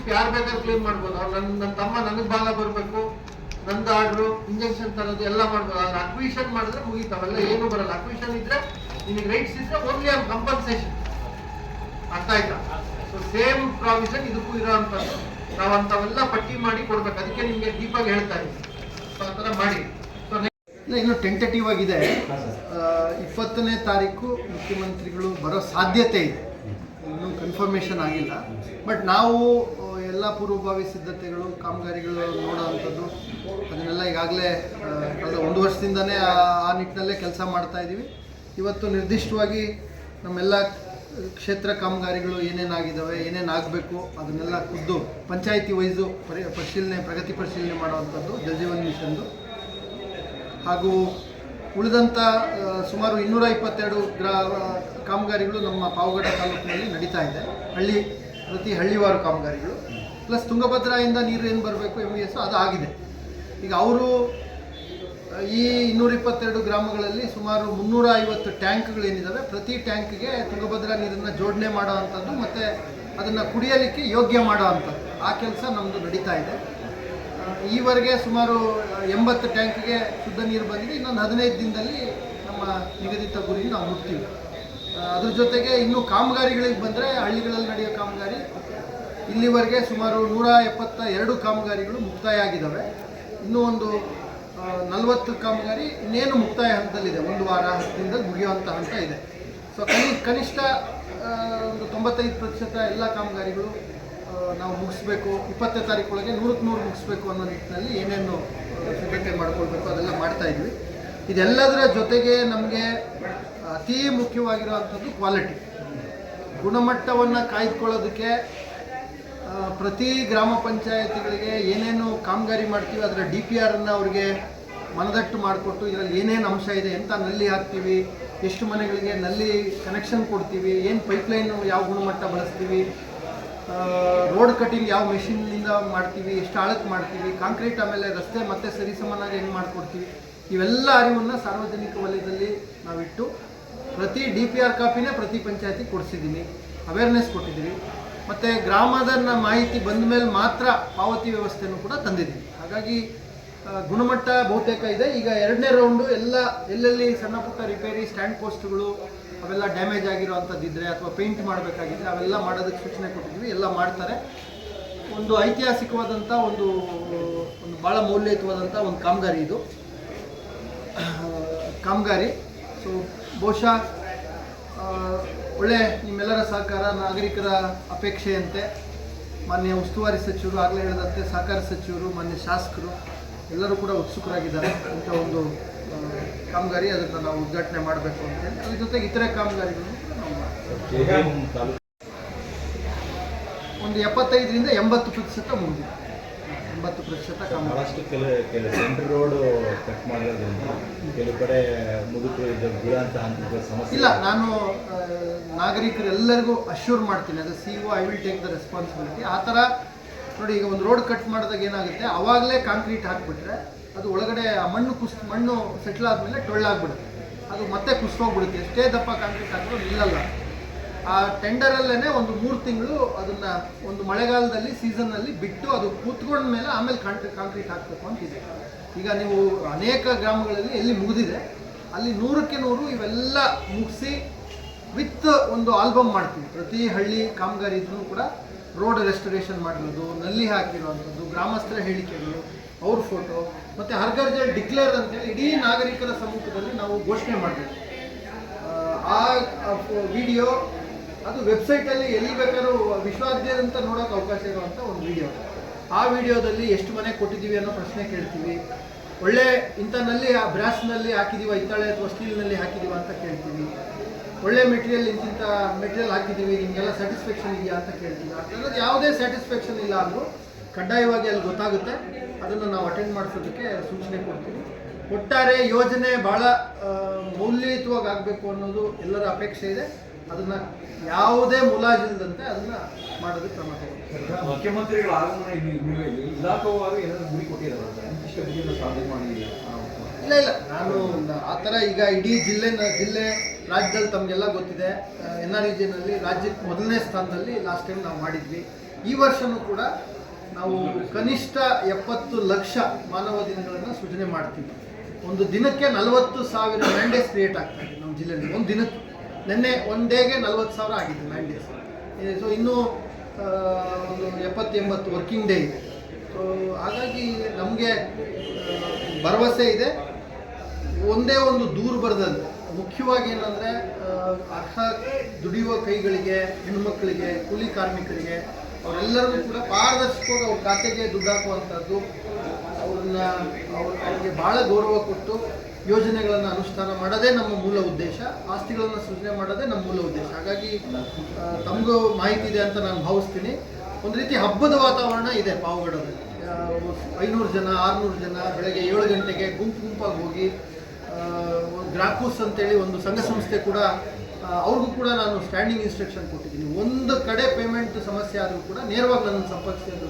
Ownership ಯಾರು ಬೇಕಾದ್ರೂ claim ಮಾಡ್ಬೋದು. ಅವ್ರು ನನ್ನ ನನ್ನ ತಮ್ಮ ನನಗೆ ಭಾಗ ಬರಬೇಕು. ನಂದು ಆರ್ಡ್ರು ಇಂಜೆಕ್ಷನ್ ತರೋದು ಎಲ್ಲ ಮಾಡ್ಬೋದು. ಆದ್ರೆ ಅಕ್ವಿಷನ್ ಮಾಡಿದ್ರೆ ಮುಗೀತು ಅವೆಲ್ಲ ಏನು ಬರಲ್ಲ. ಅಕ್ವಿಷನ್ ಇದ್ರೆ ನಿಮಗೆ ರೈಟ್ಸ್ ಇದ್ರೆ ಓನ್ಲಿ ಆನ್ ಕಂಪನ್ಸೇಷನ್ ಅರ್ಥ ಆಯ್ತಾ? ಸೊ ಸೇಮ್ ಪ್ರಾವಿಷನ್ ಇದಕ್ಕೂ ಇರೋ ಅಂಥದ್ದು. ನಾವು ಅಂಥವೆಲ್ಲ ಪಟ್ಟಿ ಮಾಡಿ ಕೊಡ್ಬೇಕು. ಅದಕ್ಕೆ ನಿಮಗೆ ಡೀಪಾಗಿ ಹೇಳ್ತಾ ಇದ್ದೀವಿ ಸೊ ಆ ಥರ ಮಾಡಿ. ಇನ್ನು ಟೆಂಟೇಟಿವ್ ಆಗಿದೆ. ಇಪ್ಪತ್ತನೇ ತಾರೀಕು ಮುಖ್ಯಮಂತ್ರಿಗಳು ಬರೋ ಸಾಧ್ಯತೆ ಇದೆ. ಇನ್ನೂ ಕನ್ಫರ್ಮೇಷನ್ ಆಗಿಲ್ಲ. ಬಟ್ ನಾವು ಎಲ್ಲ ಪೂರ್ವಭಾವಿ ಸಿದ್ಧತೆಗಳು, ಕಾಮಗಾರಿಗಳು ನೋಡೋವಂಥದ್ದು. ಅದನ್ನೆಲ್ಲ ಈಗಾಗಲೇ ಕಳೆದ ಒಂದು ವರ್ಷದಿಂದನೇ ಆ ನಿಟ್ಟಿನಲ್ಲೇ ಕೆಲಸ ಮಾಡ್ತಾ ಇದ್ದೀವಿ. ಇವತ್ತು ನಿರ್ದಿಷ್ಟವಾಗಿ ನಮ್ಮೆಲ್ಲ ಕ್ಷೇತ್ರ ಕಾಮಗಾರಿಗಳು ಏನೇನಾಗಿದ್ದಾವೆ, ಏನೇನಾಗಬೇಕು ಅದನ್ನೆಲ್ಲ ಖುದ್ದು ಪಂಚಾಯಿತಿ ವೈಸು ಪರಿ, ಪರಿಶೀಲನೆ, ಪ್ರಗತಿ ಪರಿಶೀಲನೆ ಮಾಡುವಂಥದ್ದು ಜಲಜೀವನ್ ಮಿಷನ್ದು. ಹಾಗೂ ಉಳಿದಂಥ ಸುಮಾರು ಇನ್ನೂರ ಇಪ್ಪತ್ತೆರಡು ಗ್ರಾ, ಕಾಮಗಾರಿಗಳು ನಮ್ಮ ಪಾವಗಡ ತಾಲೂಕಿನಲ್ಲಿ ನಡೀತಾ ಇದೆ. ಹಳ್ಳಿ, ಪ್ರತಿ ಹಳ್ಳಿವಾರು ಕಾಮಗಾರಿಗಳು. ಪ್ಲಸ್ ತುಂಗಭದ್ರಾಯಿಂದ ನೀರು ಏನು ಬರಬೇಕು ಎಂ ಎಸ್ ಅದು ಆಗಿದೆ. ಈಗ ಅವರು ಈ ಇನ್ನೂರ ಇಪ್ಪತ್ತೆರಡು ಗ್ರಾಮಗಳಲ್ಲಿ ಸುಮಾರು ಮುನ್ನೂರ ಐವತ್ತು ಟ್ಯಾಂಕ್ಗಳೇನಿದ್ದಾವೆ ಪ್ರತಿ ಟ್ಯಾಂಕ್ಗೆ ತುಂಗಭದ್ರಾ ನೀರನ್ನು ಜೋಡಣೆ ಮಾಡೋ ಅಂಥದ್ದು ಮತ್ತು ಅದನ್ನು ಕುಡಿಯಲಿಕ್ಕೆ ಯೋಗ್ಯ ಮಾಡೋ ಅಂಥದ್ದು. ಆ ಕೆಲಸ ನಮ್ಮದು ನಡೀತಾ ಇದೆ. ಈವರೆಗೆ ಸುಮಾರು ಎಂಬತ್ತು ಟ್ಯಾಂಕ್ಗೆ ಶುದ್ಧ ನೀರು ಬಂದಿದೆ. ಇನ್ನೊಂದು ಹದಿನೈದು ದಿನದಲ್ಲಿ ನಮ್ಮ ನಿಗದಿತ ಗುರಿ ನಾವು ಮುಟ್ತೀವಿ. ಅದ್ರ ಜೊತೆಗೆ ಇನ್ನೂ ಕಾಮಗಾರಿಗಳಿಗೆ ಬಂದರೆ ಹಳ್ಳಿಗಳಲ್ಲಿ ನಡೆಯೋ ಕಾಮಗಾರಿ ಇಲ್ಲಿವರೆಗೆ ಸುಮಾರು ನೂರ ಎಪ್ಪತ್ತ ಎರಡು ಕಾಮಗಾರಿಗಳು ಮುಕ್ತಾಯ ಆಗಿದ್ದಾವೆ ಇನ್ನೂ ಒಂದು ನಲವತ್ತು ಕಾಮಗಾರಿ ಇನ್ನೇನು ಮುಕ್ತಾಯ ಹಂತದಲ್ಲಿದೆ. ಒಂದು ವಾರ ಹತ್ತು ದಿನದಲ್ಲಿ ಮುಗಿಯುವಂಥ ಹಂತ ಇದೆ. ಸೊ ಕನಿ, ಕನಿಷ್ಠ ಒಂದು ತೊಂಬತ್ತೈದು ಪ್ರತಿಶತ ಎಲ್ಲ ಕಾಮಗಾರಿಗಳು ನಾವು ಮುಗಿಸ್ಬೇಕು. ಇಪ್ಪತ್ತನೇ ತಾರೀಕೊಳಗೆ ನೂರಕ್ಕೆ ನೂರು ಮುಗಿಸ್ಬೇಕು ಅನ್ನೋ ನಿಟ್ಟಿನಲ್ಲಿ ಏನೇನು ಸಿದ್ಧತೆ ಮಾಡ್ಕೊಳ್ಬೇಕು ಅದೆಲ್ಲ ಮಾಡ್ತಾ ಇದ್ವಿ ಇದೆಲ್ಲದರ ಜೊತೆಗೆ ನಮಗೆ ಅತೀ ಮುಖ್ಯವಾಗಿರುವಂಥದ್ದು ಕ್ವಾಲಿಟಿ. ಗುಣಮಟ್ಟವನ್ನು ಕಾಯ್ದುಕೊಳ್ಳೋದಕ್ಕೆ ಪ್ರತಿ ಗ್ರಾಮ ಪಂಚಾಯತಿಗಳಿಗೆ ಏನೇನು ಕಾಮಗಾರಿ ಮಾಡ್ತೀವಿ, ಅದರ ಡಿ ಪಿ ಆರನ್ನು ಅವ್ರಿಗೆ ಮನದಟ್ಟು ಮಾಡಿಕೊಟ್ಟು ಇದರಲ್ಲಿ ಏನೇನು ಅಂಶ ಇದೆ ಎಂಥ ನಲ್ಲಿ ಹಾಕ್ತೀವಿ, ಎಷ್ಟು ಮನೆಗಳಿಗೆ ನಲ್ಲಿ ಕನೆಕ್ಷನ್ ಕೊಡ್ತೀವಿ, ಏನು ಪೈಪ್ಲೈನು ಯಾವ ಗುಣಮಟ್ಟ ಬಳಸ್ತೀವಿ ರೋಡ್ ಕಟಿಂಗ್ ಯಾವ ಮೆಷಿನ್ನಿಂದ ಮಾಡ್ತೀವಿ, ಎಷ್ಟು ಆಳಕ್ಕೆ ಮಾಡ್ತೀವಿ ಕಾಂಕ್ರೀಟ್ ಆಮೇಲೆ ರಸ್ತೆ ಮತ್ತೆ ಸರಿಸಮನಾಗಿ ಹೆಂಗೆ ಮಾಡಿಕೊಡ್ತೀವಿ, ಇವೆಲ್ಲ ಅರಿವನ್ನು ಸಾರ್ವಜನಿಕ ವಲಯದಲ್ಲಿ ನಾವಿಟ್ಟು ಪ್ರತಿ ಡಿ ಪಿ ಆರ್ ಕಾಪಿನೇ ಪ್ರತಿ ಪಂಚಾಯತಿ ಕೊಡಿಸಿದ್ದೀನಿ ಅವೇರ್ನೆಸ್ ಕೊಟ್ಟಿದ್ದೀವಿ ಮತ್ತು ಗ್ರಾಮದ ಮಾಹಿತಿ ಬಂದ ಮೇಲೆ ಮಾತ್ರ ಪಾವತಿ ವ್ಯವಸ್ಥೆಯನ್ನು ಕೂಡ ತಂದಿದ್ದೀವಿ. ಹಾಗಾಗಿ ಗುಣಮಟ್ಟ ಬಹುತೇಕ ಇದೆ. ಈಗ ಎರಡನೇ ರೌಂಡು ಎಲ್ಲ, ಎಲ್ಲೆಲ್ಲಿ ಸಣ್ಣ ಪುಟ್ಟ ರಿಪೇರಿ, ಸ್ಟ್ಯಾಂಡ್ ಪೋಸ್ಟ್ಗಳು ಅವೆಲ್ಲ ಡ್ಯಾಮೇಜ್ ಆಗಿರೋವಂಥದ್ದಿದ್ರೆ ಅಥವಾ ಪೇಂಟ್ ಮಾಡಬೇಕಾಗಿದ್ರೆ ಅವೆಲ್ಲ ಮಾಡೋದಕ್ಕೆ ಸೂಚನೆ ಕೊಟ್ಟಿದ್ವಿ ಎಲ್ಲ ಮಾಡ್ತಾರೆ. ಒಂದು ಐತಿಹಾಸಿಕವಾದಂಥ ಒಂದು ಒಂದು ಭಾಳ ಮೌಲ್ಯಯುತವಾದಂಥ ಒಂದು ಕಾಮಗಾರಿ ಇದು. ಕಾಮಗಾರಿ. ಸೊ ಬಹುಶಃ ಒಳ್ಳೆ ನಿಮ್ಮೆಲ್ಲರ ಸಹಕಾರ ನಾಗರಿಕರ ಅಪೇಕ್ಷೆಯಂತೆ ಮಾನ್ಯ ಉಸ್ತುವಾರಿ ಸಚಿವರು ಆಗಲೇ ಹೇಳಿದಂತೆ ಸಹಕಾರ ಸಚಿವರು ಮಾನ್ಯ ಶಾಸಕರು ಎಲ್ಲರೂ ಕೂಡ ಉತ್ಸುಕರಾಗಿದ್ದಾರೆ ಅಂತ ಒಂದು ಕಾಮಗಾರಿ ಅದನ್ನು ನಾವು ಉದ್ಘಾಟನೆ ಮಾಡಬೇಕು ಅಂತೇಳಿ ಅದ್ರ ಜೊತೆಗೆ ಇತರೆ ಕಾಮಗಾರಿಗಳನ್ನು ಕೂಡ ನಾವು. ಒಂದು ಎಪ್ಪತ್ತೈದರಿಂದ ಎಂಬತ್ತು ಪ್ರತಿಶತ ಮುಗಿದಿದೆ ಎಂಬತ್ತು ಪ್ರತಿಶತ ಬಹಳಷ್ಟು ಕೆಲ ಕೆಲ ಸೆಂಟ್ರ್ ರೋಡ್ ಕಟ್ ಮಾಡೋದ್ರಿಂದ ಕೆಲವು ಕಡೆ ಮುದುಕರು ಬೀಳಂತ ಸಮಸ್ಯೆ ಇಲ್ಲ ನಾನು ನಾಗರಿಕರೆಲ್ಲರಿಗೂ ಅಶ್ಯೂರ್ ಮಾಡ್ತೀನಿ ಅದು C O I will take the responsibility ಆ ಥರ ನೋಡಿ ಈಗ ಒಂದು ರೋಡ್ ಕಟ್ ಮಾಡಿದಾಗ ಏನಾಗುತ್ತೆ ಅವಾಗಲೇ ಕಾಂಕ್ರೀಟ್ ಹಾಕ್ಬಿಟ್ರೆ ಅದು ಒಳಗಡೆ ಆ ಮಣ್ಣು ಕುಸ್ ಮಣ್ಣು ಸೆಟ್ಲ್ ಆದಮೇಲೆ ಟೊಳ್ಳಾಗ್ಬಿಡುತ್ತೆ. ಅದು ಮತ್ತೆ ಕುಸ್ಕೋಗ್ಬಿಡುತ್ತೆ ಎಷ್ಟೇ ದಪ್ಪ ಕಾಂಕ್ರೀಟ್ ಹಾಕಿದ್ರು ನಿಲ್ಲಲ್ಲ. ಆ ಟೆಂಡರಲ್ಲೇ ಒಂದು ಮೂರು ತಿಂಗಳು ಅದನ್ನ ಒಂದು ಮಳೆಗಾಲದಲ್ಲಿ ಸೀಸನ್ನಲ್ಲಿ ಬಿಟ್ಟು ಅದು ಕೂತ್ಕೊಂಡ ಮೇಲೆ ಆಮೇಲೆ ಕಾಂಕ್ರೀಟ್ ಹಾಕಬೇಕು ಅಂತಿದೆ ಈಗ ನೀವು ಅನೇಕ ಗ್ರಾಮಗಳಲ್ಲಿ ಎಲ್ಲಿ ಮುಗಿದಿದೆ, ಅಲ್ಲಿ ನೂರಕ್ಕೆ ನೂರು ಇವೆಲ್ಲ ಮುಗಿಸಿ ವಿತ್ ಒಂದು ಆಲ್ಬಮ್ ಮಾಡ್ತೀವಿ. ಪ್ರತಿ ಹಳ್ಳಿ ಕಾಮಗಾರಿ ಇದ್ರೂ ಕೂಡ ರೋಡ್ ರೆಸ್ಟೋರೇಷನ್ ಮಾಡಿರೋದು, ನಲ್ಲಿ ಹಾಕಿರುವಂಥದ್ದು, ಗ್ರಾಮಸ್ಥರ ಹೇಳಿಕೆಗಳು, ಅವ್ರ ಫೋಟೋ ಮತ್ತು ಹರ್ಗರ್ಜ ಡಿಕ್ಲೇರ್ ಅಂತೇಳಿ ಇಡೀ ನಾಗರಿಕರ ಸಮ್ಮುಖದಲ್ಲಿ ನಾವು ಘೋಷಣೆ ಮಾಡಬೇಕು. ಆ ವಿಡಿಯೋ ಅದು ವೆಬ್ಸೈಟಲ್ಲಿ ಎಲ್ಲಿ ಬೇಕಾದ್ರೂ ವಿಶ್ವಾದ್ಯಂತ ನೋಡೋಕೆ ಅವಕಾಶ ಇರುವಂಥ ಒಂದು ವಿಡಿಯೋ ಆ ವಿಡಿಯೋದಲ್ಲಿ ಎಷ್ಟು ಮನೆ ಕೊಟ್ಟಿದ್ದೀವಿ ಅನ್ನೋ ಪ್ರಶ್ನೆ ಕೇಳ್ತೀವಿ. ಒಳ್ಳೆ ಇಂಥನಲ್ಲಿ ಆ ಬ್ರಾಸ್ನಲ್ಲಿ ಹಾಕಿದ್ದೀವಿ ಹಿತ್ತಾಳೆ ಅಥವಾ ಸ್ಟೀಲ್ನಲ್ಲಿ ಹಾಕಿದ್ದೀವಿ ಅಂತ ಕೇಳ್ತೀವಿ. ಒಳ್ಳೆ ಮೆಟೀರಿಯಲ್, ಇಂತಿಂಥ ಮೆಟೀರಿಯಲ್ ಹಾಕಿದ್ದೀವಿ ನಿಮಗೆಲ್ಲ ಸ್ಯಾಟಿಸ್ಫ್ಯಾಕ್ಷನ್ ಇದೆಯಾ ಅಂತ ಕೇಳ್ತೀವಿ. ಅದರಲ್ಲಿ ಯಾವುದೇ ಸ್ಯಾಟಿಸ್ಫ್ಯಾಕ್ಷನ್ ಇಲ್ಲ ಅಂದರೂ ಕಡ್ಡಾಯವಾಗಿ ಅಲ್ಲಿ ಗೊತ್ತಾಗುತ್ತೆ. ಅದನ್ನು ನಾವು ಅಟೆಂಡ್ ಮಾಡಿಸೋದಕ್ಕೆ ಸೂಚನೆ ಕೊಡ್ತೀವಿ. ಒಟ್ಟಾರೆ ಯೋಜನೆ ಭಾಳ ಮೌಲ್ಯಯುತವಾಗಿ ಆಗಬೇಕು ಅನ್ನೋದು ಎಲ್ಲರ ಅಪೇಕ್ಷೆ ಇದೆ. ಅದನ್ನು ಯಾವುದೇ ಮುಲಾಜಿಲ್ಲದಂತೆ ಅದನ್ನ ಮಾಡೋದಕ್ಕೆ ಕ್ರಮ ಮುಖ್ಯಮಂತ್ರಿಗಳು ಮುಖ್ಯಮಂತ್ರಿಗಳ ಆಗಮನ ಇಲಾಖಾವಾರು ಏನಾದ್ರು ಗುರಿ ಕೊಟ್ಟಿದ್ದಾರೆ? ಸಾಧನೆ ಇಲ್ಲ ಇಲ್ಲ. ನಾನು ಆ ಥರ ಈಗ ಇಡೀ ಜಿಲ್ಲೆ ಜಿಲ್ಲೆ ರಾಜ್ಯದಲ್ಲಿ ತಮಗೆಲ್ಲ ಗೊತ್ತಿದೆ. ಎನ್ ಆರ್ ಇಜಿನಲ್ಲಿ ರಾಜ್ಯಕ್ಕೆ ಮೊದಲನೇ ಸ್ಥಾನದಲ್ಲಿ ಲಾಸ್ಟ್ ಟೈಮ್ ನಾವು ಮಾಡಿದ್ವಿ. ಈ ವರ್ಷನೂ ಕೂಡ ನಾವು ಕನಿಷ್ಠ ಎಪ್ಪತ್ತು ಲಕ್ಷ ಮಾನವ ದಿನಗಳನ್ನು ಸೃಜನೆ ಮಾಡ್ತೀವಿ. ಒಂದು ದಿನಕ್ಕೆ ನಲವತ್ತು ಸಾವಿರ ಮ್ಯಾಂಡೇಸ್ ಕ್ರಿಯೇಟ್ ಆಗ್ತಾ ಇದೆ ನಮ್ಮ ಜಿಲ್ಲೆಯಲ್ಲಿ. ಒಂದು ದಿನಕ್ಕೆ. ನಿನ್ನೆ ಒನ್ ಡೇಗೆ ನಲ್ವತ್ತು ಸಾವಿರ ಆಗಿದೆ ಮ್ಯಾಂಡೇಸ್ ಸೊ ಇನ್ನೂ ಒಂದು ಎಪ್ಪತ್ತು ಎಂಬತ್ತು ವರ್ಕಿಂಗ್ ಡೇ ಇದೆ ಸೊ ಹಾಗಾಗಿ ನಮಗೆ ಭರವಸೆ ಇದೆ. ಒಂದೇ ಒಂದು ದೂರು ಬರೆದಂತೆ. ಮುಖ್ಯವಾಗಿ ಏನಂದರೆ ಅರ್ಹ ದುಡಿಯುವ ಕೈಗಳಿಗೆ, ಹೆಣ್ಮಕ್ಳಿಗೆ, ಕೂಲಿ ಕಾರ್ಮಿಕರಿಗೆ, ಅವರೆಲ್ಲರಿಗೂ ಕೂಡ ಪಾರದರ್ಶಕವಾಗಿ ಅವ್ರ ಖಾತೆಗೆ ದುಡ್ಡು ಹಾಕುವಂಥದ್ದು, ಅವ್ರನ್ನ, ಅವ್ರ, ಅವ್ರಿಗೆ ಭಾಳ ಗೌರವ ಕೊಟ್ಟು ಯೋಜನೆಗಳನ್ನು ಅನುಷ್ಠಾನ ಮಾಡೋದೇ ನಮ್ಮ ಮೂಲ ಉದ್ದೇಶ, ಆಸ್ತಿಗಳನ್ನು ಸೃಜನೆ ಮಾಡೋದೇ ನಮ್ಮ ಮೂಲ ಉದ್ದೇಶ. ಹಾಗಾಗಿ ತಮಗೂ ಮಾಹಿತಿ ಇದೆ ಅಂತ ನಾನು ಭಾವಿಸ್ತೀನಿ. ಒಂದು ರೀತಿ ಹಬ್ಬದ ವಾತಾವರಣ ಇದೆ ಪಾವಗಡದಲ್ಲಿ ಐನೂರು ಜನ, ಆರುನೂರು ಜನ, ಬೆಳಗ್ಗೆ ಏಳು ಗಂಟೆಗೆ ಗುಂಪು ಗುಂಪಾಗಿ ಹೋಗಿ ಗ್ರಾಕೂಸ್ ಅಂತೇಳಿ ಒಂದು ಸಂಘ ಸಂಸ್ಥೆ ಕೂಡ ಅವ್ರಿಗೂ ಕೂಡ ನಾನು ಸ್ಟ್ಯಾಂಡಿಂಗ್ ಇನ್ಸ್ಟ್ರಕ್ಷನ್ ಕೊಟ್ಟಿದ್ದೀನಿ. ಒಂದು ಕಡೆ ಪೇಮೆಂಟ್ ಸಮಸ್ಯೆ ಆದರೂ ಕೂಡ ನೇರವಾಗಿ ನನ್ನ ಸಂಪರ್ಕಿಸಿ ಅಂತ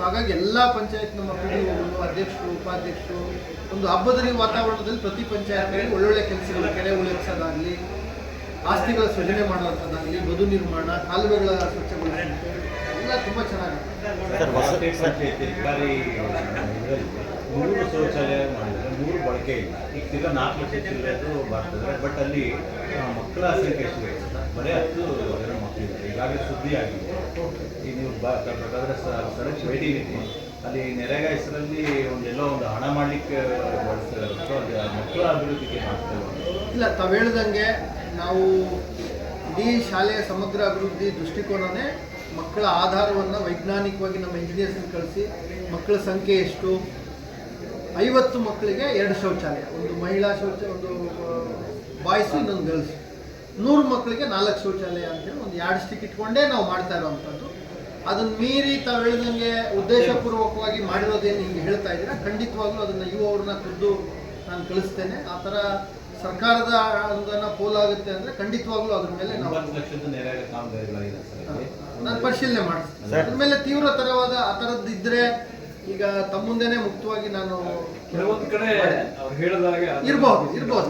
ಸೊ ಹಾಗಾಗಿ ಎಲ್ಲ ಪಂಚಾಯತ್ ನಮ್ಮ ಪಿ ಡಿ ಅಧ್ಯಕ್ಷರು ಉಪಾಧ್ಯಕ್ಷರು ಒಂದು ಹಬ್ಬದ ವಾತಾವರಣದಲ್ಲಿ ಪ್ರತಿ ಪಂಚಾಯತ್ನಲ್ಲಿ ಒಳ್ಳೊಳ್ಳೆ ಕೆಲಸಗಳು ಕೆರೆ ಉಳಿಸೋದಾಗಲಿ ಆಸ್ತಿಗಳ ಸೃಜನೆ ಮಾಡುವಂಥದ್ದಾಗಲಿ ಬದು ನಿರ್ಮಾಣ ಕಾಲುವೆಗಳ ಸ್ವಚ್ಛಗೊಳಿಸುವಂತೆ ಎಲ್ಲ ತುಂಬ ಚೆನ್ನಾಗಿದೆ ಮೂರು ಶೌಚಾಲಯ ಮಾಡಿದರೆ ಮೂರು ಬಳಕೆ ಇಲ್ಲ. ಈಗ ತಿರ್ಗಾ ನಾಲ್ಕು ಲಕ್ಷ ಚಿಲ್ಲರೆದು ಬರ್ತದೆ ಬಟ್ ಅಲ್ಲಿ ಮಕ್ಕಳ ಸಂಖ್ಯೆ ಎಷ್ಟು ಇದೆ ಬರೀ ಹತ್ತು ಜನ ಮಕ್ಕಳಿದ್ದಾರೆ ಈಗಾಗಲೇ ಸುದ್ದಿ ಆಗಿದೆ ಈಗ ನೀವು ಬ ಬೇಕಾದ್ರೆ ಸ್ಥಳಕ್ಕೆ ಭೇಟಿ ನೀಡಿ ಅಲ್ಲಿ ನೆರೆಗ ಹೆಸರಲ್ಲಿ ಒಂದೆಲ್ಲೋ ಒಂದು ಹಣ ಮಾಡಲಿಕ್ಕೆ ಮಕ್ಕಳ ಅಭಿವೃದ್ಧಿಗೆ ಮಾಡ್ತೇವೆ ಇಲ್ಲ, ತಾವು ಹೇಳ್ದಂಗೆ ನಾವು ಇಡೀ ಶಾಲೆಯ ಸಮಗ್ರ ಅಭಿವೃದ್ಧಿ ದೃಷ್ಟಿಕೋನನೇ ಮಕ್ಕಳ ಆಧಾರವನ್ನು ವೈಜ್ಞಾನಿಕವಾಗಿ ನಮ್ಮ ಇಂಜಿನಿಯರ್ಸ್ನ ಕಳಿಸಿ ಮಕ್ಕಳ ಸಂಖ್ಯೆ ಎಷ್ಟು? ಐವತ್ತು ಮಕ್ಕಳಿಗೆ ಎರಡು ಶೌಚಾಲಯ, ಒಂದು ಮಹಿಳಾ ಶೌಚ, ಒಂದು ಬಾಯ್ಸು ಇನ್ನೊಂದು ಗರ್ಲ್ಸ್. ನೂರು ಮಕ್ಕಳಿಗೆ ನಾಲ್ಕು ಶೌಚಾಲಯ ಅಂತೇಳಿ ಒಂದು ಎರಡು ಸ್ಟಿಕ್ ಇಟ್ಕೊಂಡೇ ನಾವು ಮಾಡ್ತಾ ಇರೋವಂಥದ್ದು. ಅದನ್ನು ಮೀರಿ ತಾವು ಹೇಳಿದಂಗೆ ಉದ್ದೇಶಪೂರ್ವಕವಾಗಿ ಮಾಡಿರೋದೇನು ಹಿಂಗೆ ಹೇಳ್ತಾ ಇದ್ದೀರಾ? ಖಂಡಿತವಾಗ್ಲೂ ಅದನ್ನು ಯುವ ಅವ್ರನ್ನ ಖುದ್ದು ನಾನು ಕಳಿಸ್ತೇನೆ. ಆ ಥರ ಸರ್ಕಾರದ ಅನುದಾನ ಪೋಲಾಗುತ್ತೆ ಅಂದರೆ ಖಂಡಿತವಾಗ್ಲೂ ಅದ್ರ ಮೇಲೆ ನಾವು. ನಾನು ಪರಿಶೀಲನೆ ಮಾಡಿಸ್ತೀನಿ. ಅದ್ರ ಮೇಲೆ ತೀವ್ರತರವಾದ ಆ ಥರದ್ದು ಇದ್ರೆ ಈಗ ತಮ್ಮ ಮುಂದೆನೆ ಮುಕ್ತವಾಗಿ ನಾನು ಕೆಲವೊಂದು ಕಡೆ ಇರಬಹುದು ಇರಬಹುದು ಅದು- ಇರ್ಬೋದು ಇರ್ಬೋದು.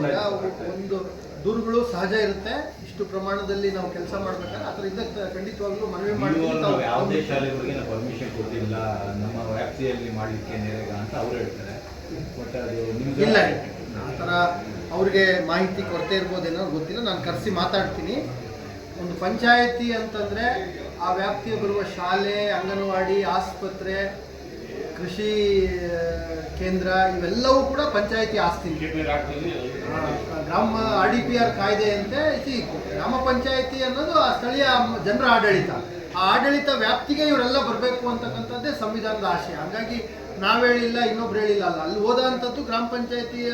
ಒಂದು ದೂರುಗಳು ಸಹಜ ಇರುತ್ತೆ. ಇಷ್ಟು ಪ್ರಮಾಣದಲ್ಲಿ ನಾವು ಕೆಲಸ ಮಾಡ್ಬೇಕಾದ್ರೆ ಅದರಿಂದ ಖಂಡಿತವಾಗ್ಲೂ ಮನವಿ ಮಾಡ್ತೀವಿ. ನೀವು ತಾವು- ಯಾವುದೇ ಶಾಲೆಗಳಿಗೆ ನಾವು ಪರ್ಮಿಷನ್ ಕೊಟ್ಟಿಲ್ಲ ನಮ್ಮ ವ್ಯಾಪ್ತಿಯಲ್ಲಿ ಮಾಡಲಿಕ್ಕೆ ನೆರೆಗ ಅಂತ ಅವ್ರು ಹೇಳ್ತಾರೆ. ಬಟ್ ಅದು ನಿಮ್ಗೆ ಇಲ್ಲ ಆ ಥರ ಅವ್ರಿಗೆ ಮಾಹಿತಿ ಕೊರತೆ ಇರ್ಬೋದೇನೋ ಗೊತ್ತಿಲ್ಲ. ನಾನು ಕರೆಸಿ ಮಾತಾಡ್ತೀನಿ. ಒಂದು ಪಂಚಾಯತಿ ಅಂತಂದರೆ ಆ ವ್ಯಾಪ್ತಿಯ ಬರುವ ಶಾಲೆ ಅಂಗನವಾಡಿ ಆಸ್ಪತ್ರೆ ಕೃಷಿ ಕೇಂದ್ರ ಇವೆಲ್ಲವೂ ಕೂಡ ಪಂಚಾಯತಿ ಆಸ್ತಿ. ಗ್ರಾಮ ಆರ್ ಡಿ ಪಿ ಆರ್ ಕಾಯ್ದೆಯಂತೆ ಗ್ರಾಮ ಪಂಚಾಯತಿ ಅನ್ನೋದು ಆ ಸ್ಥಳೀಯ ಜನರ ಆಡಳಿತ. ಆ ಆಡಳಿತ ವ್ಯಾಪ್ತಿಗೆ ಇವರೆಲ್ಲ ಬರಬೇಕು ಅಂತಕ್ಕಂಥದ್ದೇ ಸಂವಿಧಾನದ ಆಶಯ. ಹಾಗಾಗಿ ನಾವು ಹೇಳಿಲ್ಲ ಇನ್ನೊಬ್ರು ಹೇಳಿಲ್ಲ ಅಲ್ಲ. ಅಲ್ಲಿ ಹೋದಂಥದ್ದು ಗ್ರಾಮ ಪಂಚಾಯತಿಯ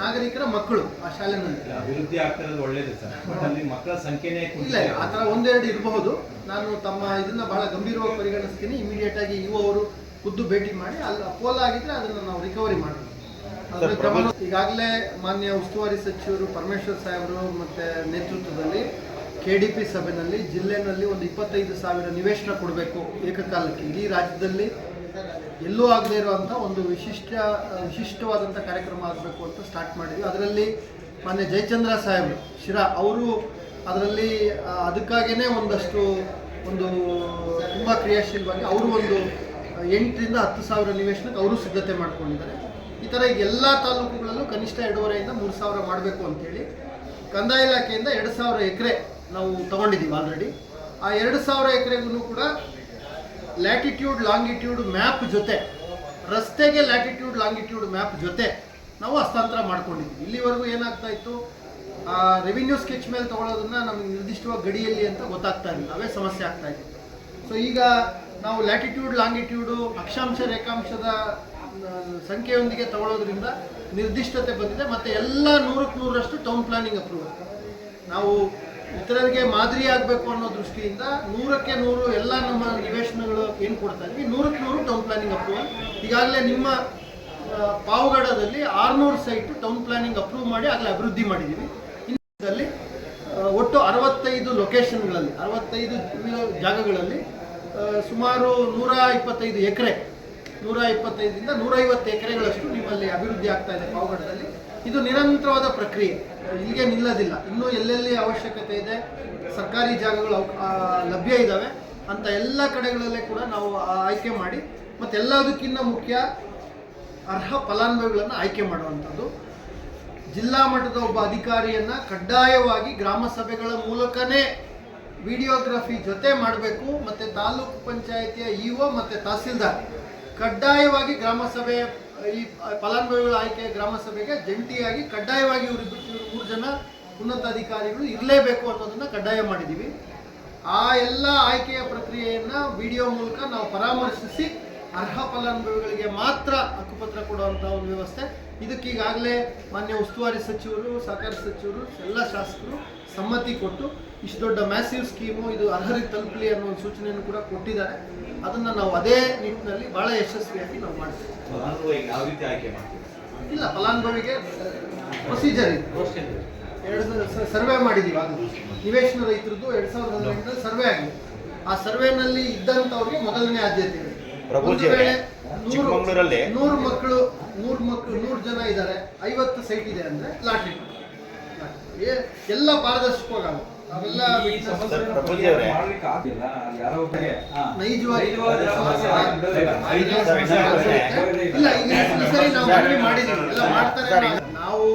ನಾಗರಿಕರ ಮಕ್ಕಳು ಆ ಶಾಲೆನಲ್ಲಿ. ಅಭಿವೃದ್ಧಿ ಆಗ್ತಾ ಇರೋದು ಒಳ್ಳೇದು ಸರ್. ಬಟ್ ಅಲ್ಲಿ ಮಕ್ಕಳ ಸಂಖ್ಯೆನೇ ಇಲ್ಲ, ಆ ಥರ ಒಂದೆರಡು ಇರಬಹುದು. ನಾನು ತಮ್ಮ ಇದನ್ನ ಬಹಳ ಗಂಭೀರವಾಗಿ ಪರಿಗಣಿಸ್ತೀನಿ. ಇಮಿಡಿಯೇಟ್ ಆಗಿ ಇವು ಅವರು ಖುದ್ದು ಭೇಟಿ ಮಾಡಿ ಅಲ್ಲಿ ಪೋಲ್ ಆಗಿದ್ರೆ ಅದನ್ನು ನಾವು ರಿಕವರಿ ಕ್ರಮ ಈಗಾಗಲೇ ಮಾನ್ಯ ಉಸ್ತುವಾರಿ ಸಚಿವರು ಪರಮೇಶ್ವರ್ ಸಾಹೇಬರು ಮತ್ತೆ ನೇತೃತ್ವದಲ್ಲಿ ಕೆ ಡಿ ಪಿ ಸಭೆಯಲ್ಲಿ ಜಿಲ್ಲೆನಲ್ಲಿ ಒಂದು ಇಪ್ಪತ್ತೈದು ಸಾವಿರ ನಿವೇಶನ ಕೊಡಬೇಕು ಏಕಕಾಲಕ್ಕೆ. ಇಡೀ ರಾಜ್ಯದಲ್ಲಿ ಎಲ್ಲೂ ಆಗದೇ ಇರುವಂಥ ಒಂದು ವಿಶಿಷ್ಟ ವಿಶಿಷ್ಟವಾದಂಥ ಕಾರ್ಯಕ್ರಮ ಆಗಬೇಕು ಅಂತ ಸ್ಟಾರ್ಟ್ ಮಾಡಿದ್ವಿ. ಅದರಲ್ಲಿ ಮಾನ್ಯ ಜಯಚಂದ್ರ ಸಾಹೇಬರು ಶಿರಾ ಅವರು ಅದರಲ್ಲಿ ಅದಕ್ಕಾಗಿಯೇ ಅದಕ್ಕಾಗೇನೆ ಒಂದಷ್ಟು ಒಂದು ತುಂಬ ಕ್ರಿಯಾಶೀಲವಾಗಿ ಅವರು ಒಂದು ಎಂಟರಿಂದ ಹತ್ತು ಸಾವಿರ ನಿವೇಶನಕ್ಕೆ ಅವರು ಸಿದ್ಧತೆ ಮಾಡ್ಕೊಂಡಿದ್ದಾರೆ. ಈ ಥರ ಎಲ್ಲ ತಾಲೂಕುಗಳಲ್ಲೂ ಕನಿಷ್ಠ ಎರಡೂವರೆಯಿಂದ ಮೂರು ಸಾವಿರ ಮಾಡಬೇಕು ಅಂತೇಳಿ ಕಂದಾಯ ಇಲಾಖೆಯಿಂದ ಎರಡು ಸಾವಿರ ಎಕರೆ ನಾವು ತಗೊಂಡಿದ್ದೀವಿ ಆಲ್ರೆಡಿ ಆ ಎರಡು ಸಾವಿರ ಎಕರೆಗೂ ಕೂಡ ಲ್ಯಾಟಿಟ್ಯೂಡ್ ಲಾಂಗಿಟ್ಯೂಡ್ ಮ್ಯಾಪ್ ಜೊತೆ, ರಸ್ತೆಗೆ ಲ್ಯಾಟಿಟ್ಯೂಡ್ ಲಾಂಗಿಟ್ಯೂಡ್ ಮ್ಯಾಪ್ ಜೊತೆ ನಾವು ಹಸ್ತಾಂತರ ಮಾಡ್ಕೊಂಡಿದ್ವಿ ಇಲ್ಲಿವರೆಗೂ ಏನಾಗ್ತಾ ಇತ್ತು? ಆ ರೆವಿನ್ಯೂ ಸ್ಕೆಚ್ ಮೇಲೆ ತಗೊಳ್ಳೋದನ್ನ ನಮಗೆ ನಿರ್ದಿಷ್ಟವಾಗಿ ಗಡಿಯಲ್ಲಿ ಅಂತ ಗೊತ್ತಾಗ್ತಾ ಇರಲಿಲ್ಲ. ಅವೇ ಸಮಸ್ಯೆ ಆಗ್ತಾ ಇದೆ ಸೊ ಈಗ ನಾವು ಲ್ಯಾಟಿಟ್ಯೂಡ್ ಲಾಂಗಿಟ್ಯೂಡು ಅಕ್ಷಾಂಶ, ರೇಖಾಂಶದ ಸಂಖ್ಯೆಯೊಂದಿಗೆ ತಗೊಳ್ಳೋದ್ರಿಂದ ನಿರ್ದಿಷ್ಟತೆ ಬಂದಿದೆ. ಮತ್ತು ಎಲ್ಲ ನೂರಕ್ಕೆ ನೂರರಷ್ಟು ಟೌನ್ ಪ್ಲಾನಿಂಗ್ ಅಪ್ರೂವಲ್ ನಾವು ಇತರರಿಗೆ ಮಾದರಿ ಆಗಬೇಕು ಅನ್ನೋ ದೃಷ್ಟಿಯಿಂದ ನೂರಕ್ಕೆ ನೂರು ಎಲ್ಲ ನಮ್ಮ ನಿವೇಶನಗಳು ಏನು ಕೊಡ್ತಾ ಇದ್ವಿ? ನೂರಕ್ಕೆ ನೂರು ಟೌನ್ ಪ್ಲಾನಿಂಗ್ ಅಪ್ರೂವಲ್ ಈಗಾಗಲೇ ನಿಮ್ಮ ಪಾವಗಡದಲ್ಲಿ ಆರುನೂರು ಸೈಟ್ ಟೌನ್ ಪ್ಲಾನಿಂಗ್ ಅಪ್ರೂವ್ ಮಾಡಿ ಆಗಲೇ ಅಭಿವೃದ್ಧಿ ಮಾಡಿದ್ದೀವಿ. ಇನ್ನಲ್ಲಿ ಒಟ್ಟು ಅರವತ್ತೈದು ಲೊಕೇಶನ್ಗಳಲ್ಲಿ ಅರವತ್ತೈದು ಜಾಗಗಳಲ್ಲಿ ಸುಮಾರು ನೂರ ಇಪ್ಪತ್ತೈದು ಎಕರೆ, ನೂರ ಇಪ್ಪತ್ತೈದರಿಂದ ನೂರೈವತ್ತು ಎಕರೆಗಳಷ್ಟು ನಿಮ್ಮಲ್ಲಿ ಅಭಿವೃದ್ಧಿ ಆಗ್ತಾ ಇದೆ ಪಾವಗಡದಲ್ಲಿ. ಇದು ನಿರಂತರವಾದ ಪ್ರಕ್ರಿಯೆ. ಇಲ್ಲಿಗೆ ನಿಲ್ಲೋದಿಲ್ಲ. ಇನ್ನೂ ಎಲ್ಲೆಲ್ಲಿ ಅವಶ್ಯಕತೆ ಇದೆ, ಸರ್ಕಾರಿ ಜಾಗಗಳು ಲಭ್ಯ ಇದ್ದಾವೆ ಅಂತ ಎಲ್ಲ ಕಡೆಗಳಲ್ಲೇ ಕೂಡ ನಾವು ಆಯ್ಕೆ ಮಾಡಿ, ಮತ್ತು ಎಲ್ಲದಕ್ಕಿಂತ ಮುಖ್ಯ ಅರ್ಹ ಫಲಾನುಭವಿಗಳನ್ನು ಆಯ್ಕೆ ಮಾಡುವಂಥದ್ದು. ಜಿಲ್ಲಾ ಮಟ್ಟದ ಒಬ್ಬ ಅಧಿಕಾರಿಯನ್ನ ಕಡ್ಡಾಯವಾಗಿ ಗ್ರಾಮ ಸಭೆಗಳ ಮೂಲಕನೇ ವಿಡಿಯೋಗ್ರಫಿ ಜೊತೆ ಮಾಡಬೇಕು, ಮತ್ತು ತಾಲೂಕು ಪಂಚಾಯಿತಿಯ ಇಒ ಮತ್ತು ತಹಸೀಲ್ದಾರ್. ಕಡ್ಡಾಯವಾಗಿ ಗ್ರಾಮ ಸಭೆ ಈ ಫಲಾನುಭವಿಗಳ ಆಯ್ಕೆ ಗ್ರಾಮ ಸಭೆಗೆ ಜಂಟಿಯಾಗಿ ಕಡ್ಡಾಯವಾಗಿ ಇವರು ಮೂರು ಜನ ಉನ್ನತ ಅಧಿಕಾರಿಗಳು ಇರಲೇಬೇಕು ಅನ್ನೋದನ್ನು ಕಡ್ಡಾಯ ಮಾಡಿದ್ದೀವಿ ಆ ಎಲ್ಲ ಆಯ್ಕೆಯ ಪ್ರಕ್ರಿಯೆಯನ್ನು ವಿಡಿಯೋ ಮೂಲಕ ನಾವು ಪರಾಮರ್ಶಿಸಿ ಅರ್ಹ ಫಲಾನುಭವಿಗಳಿಗೆ ಮಾತ್ರ ಹಕ್ಕುಪತ್ರ ಕೊಡುವಂಥ ಒಂದು ವ್ಯವಸ್ಥೆ. ಇದಕ್ಕೀಗಾಗಲೇ ಮಾನ್ಯ ಉಸ್ತುವಾರಿ ಸಚಿವರು, ಸಹಕಾರ ಸಚಿವರು, ಎಲ್ಲ ಶಾಸಕರು ಸಮ್ಮತಿ ಕೊಟ್ಟು ಇಷ್ಟು ದೊಡ್ಡ ಮ್ಯಾಸಿವ್ ಸ್ಕೀಮು ಇದು ಅರ್ಹರಿಗೆ ತಲುಪಲಿ ಅನ್ನೋ ಒಂದು ಸೂಚನೆಯನ್ನು ಕೂಡ ಕೊಟ್ಟಿದ್ದಾರೆ. ಅದನ್ನು ನಾವು ಅದೇ ನಿಟ್ಟಿನಲ್ಲಿ ಭಾಳ ಯಶಸ್ವಿಯಾಗಿ ನಾವು ಮಾಡ್ತೀವಿ. ಇಲ್ಲ ಫಲಾನುಭವಿಗೆ ಪ್ರೊಸೀಜರ್ ಇದೆ. ಎರಡು ಸರ್ವೆ ಮಾಡಿದ್ದೀವಿ ಅದು ನಿವೇಶನ ರೈತರದ್ದು ಎರಡು ಸಾವಿರದ ಹದಿನೆಂಟರಲ್ಲಿ ಸರ್ವೆ ಆಗಿದೆ. ಆ ಸರ್ವೆನಲ್ಲಿ ಇದ್ದಂಥವ್ರಿಗೆ ಮೊದಲನೇ ಆದ್ಯತೆ ಇದೆ. ನೂರು- ಮಕ್ಕಳು ನೂರು ಮಕ್ಕಳು ನೂರು ಜನ ಇದ್ದಾರೆ ಐವತ್ತು ಸೈಟ್ ಇದೆ ಅಂದರೆ ಲಾಟ್ರಿ. ಎಲ್ಲ ಪಾರದರ್ಶಕವಾಗಲ್ಲ ನಾವು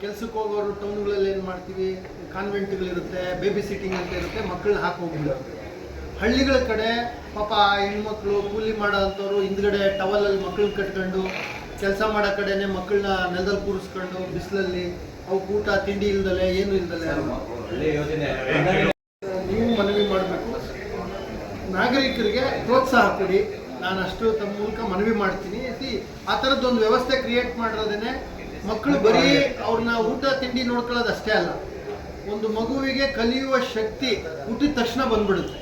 ಕೆಲ್ಸಕ್ಕೆ ಹೋಗೋರು ಟೌನ್ಗಳಲ್ಲಿ ಏನ್ ಮಾಡ್ತೀವಿ? ಕಾನ್ವೆಂಟ್ಗಳಿರುತ್ತೆ ಬೇಬಿ ಸಿಟ್ಟಿಂಗ್ ಅಂತ ಇರುತ್ತೆ ಮಕ್ಕಳನ್ನ ಹಾಕಿ ಹೋಗ್ಬಿಡುತ್ತೆ ಹಳ್ಳಿಗಳ ಕಡೆ ಪಾಪ ಹೆಣ್ಮಕ್ಳು ಕೂಲಿ ಮಾಡೋ ಅಂಥವ್ರು ಹಿಂದ್ಗಡೆ ಟವಲಲ್ಲಿ ಮಕ್ಕಳನ್ನ ಕಟ್ಕೊಂಡು ಕೆಲಸ ಮಾಡೋ ಕಡೆನೆ ಮಕ್ಕಳನ್ನ ನೆಲದಲ್ಲಿ ಕೂರಿಸ್ಕೊಂಡು ಬಿಸಿಲಲ್ಲಿ ಅವು ಊಟ ತಿಂಡಿ ಇಲ್ದಲೆ ಏನು ಇಲ್ದಲೆ ನೀವು ಮನವಿ ಮಾಡಬೇಕು. ನಾಗರಿಕರಿಗೆ ಪ್ರೋತ್ಸಾಹ ಕೊಡಿ. ನಾನು ಅಷ್ಟು ತಮ್ಮ ಮೂಲಕ ಮನವಿ ಮಾಡ್ತೀನಿ. ಆ ಥರದ್ದೊಂದು ವ್ಯವಸ್ಥೆ ಕ್ರಿಯೇಟ್ ಮಾಡಿರೋದೇನೆ ಮಕ್ಕಳು ಬರೀ ಅವ್ರನ್ನ ಊಟ ತಿಂಡಿ ನೋಡ್ಕೊಳ್ಳೋದು ಅಷ್ಟೇ ಅಲ್ಲ. ಒಂದು ಮಗುವಿಗೆ ಕಲಿಯುವ ಶಕ್ತಿ ಹುಟ್ಟಿದ ತಕ್ಷಣ ಬಂದ್ಬಿಡುತ್ತೆ.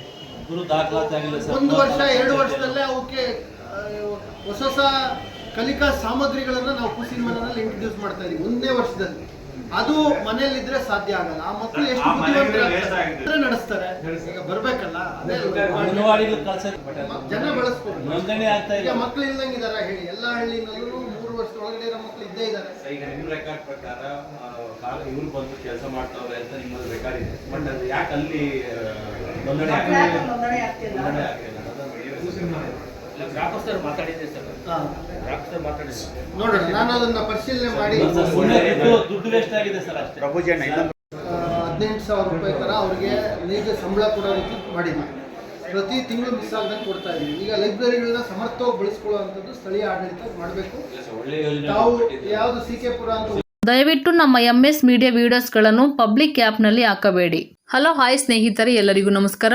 ಒಂದು ವರ್ಷ ಎರಡು ವರ್ಷದಲ್ಲೇ ಅವಕ್ಕೆ ಹೊಸ ಹೊಸ ಕಲಿಕಾ ಸಾಮಗ್ರಿಗಳನ್ನು ನಾವು ಕುಸಿನ ಮನೆಯಲ್ಲಿ ಇಂಟ್ರೊಡ್ಯೂಸ್ ಮಾಡ್ತಾ ಇದೀವಿ. ಒಂದೇ ವರ್ಷದಲ್ಲಿ. ಅದು ಮನೆಯಲ್ಲಿದ್ರೆ ಸಾಧ್ಯ ಆಗಲ್ಲ. ಆ ಮಕ್ಕಳು ಎಷ್ಟು ಬುದ್ಧಿವಂತರಾಗ್ತಾರೆ ನಡೆಸ್ತಾರೆ. ಈಗ ಬರ್ಬೇಕಲ್ಲ? ಅದೇ ಜನ ಬಳಸ್ಕೊಂಡು ಈಗ ಇಲ್ಲ. ಮಕ್ಳು ಇಲ್ದಂಗಿದಾರ ಹೇಳಿ. ಎಲ್ಲಾ ಹಳ್ಳಿನಲ್ಲೂ ಮೂರು ವರ್ಷ ಒಳಗಡೆ ಇರೋ ಮಕ್ಳು ಇದ್ದೇ ಇದ್ದಾರೆ ಈಗ ನಿಮ್ಮ ರೆಕಾರ್ಡ್ ಪ್ರಕಾರ ಇವ್ರು ಬಂದು ಕೆಲಸ ಮಾಡ್ತಾವ್ರೆ ಅಂತ ನಿಮ್ಮದು ರೆಕಾರ್ಡ್ ಇದೆ. ಬಟ್ ಅದು ಯಾಕೆ ಅಲ್ಲಿ ನೋಂದಣಿ ಆಗ್ತಿಲ್ಲ? ಗ್ರಾಮಸ್ಥರು ಮಾತಾಡಿದ್ದೆ ಸರ್. ನೋಡೋಣ ನಾನು ಅದನ್ನ ಪರಿಶೀಲನೆ ಮಾಡಿ. ದುಡ್ಡು ವೇಸ್ಟ್ ಆಗಿದೆ ಸರ್ ಅಷ್ಟೇ. ಪ್ರಭುಜಣ್ಣ ಹದಿನೆಂಟು ಸಾವಿರ ರೂಪಾಯಿ ತರ ಅವ್ರಿಗೆ ನೈಜ ಸಂಬಳ ಕೊಡೋ ರೀತಿ ಮಾಡಿದ್ವಿ ಪ್ರತಿ ತಿಂಗಳು ಮಿಸ್ ಆಗದಂಗೆ ಕೊಡ್ತಾ ಇದೀವಿ ಈಗ ಲೈಬ್ರರಿಗಳನ್ನ ಸಮರ್ಥವಾಗಿ ಬಳಸ್ಕೊಳ್ಳುವಂಥದ್ದು ಸ್ಥಳೀಯ ಆಡಳಿತ ಮಾಡಬೇಕು. ಒಳ್ಳೆ ಯೋಜನೆ ತಾವು ಯಾವುದು ಸಿ ಕೆ ಪುರ ಅಂತ ದಯವಿಟ್ಟು ನಮ್ಮ ಎಂ ಎಸ್ ಮೀಡಿಯಾ ವಿಡಿಯೋಸ್ಗಳನ್ನು ಪಬ್ಲಿಕ್ ಆ್ಯಪ್ನಲ್ಲಿ ಹಾಕಬೇಡಿ. ಹಲೋ ಹಾಯ್ ಸ್ನೇಹಿತರೆ ಎಲ್ಲರಿಗೂ ನಮಸ್ಕಾರ.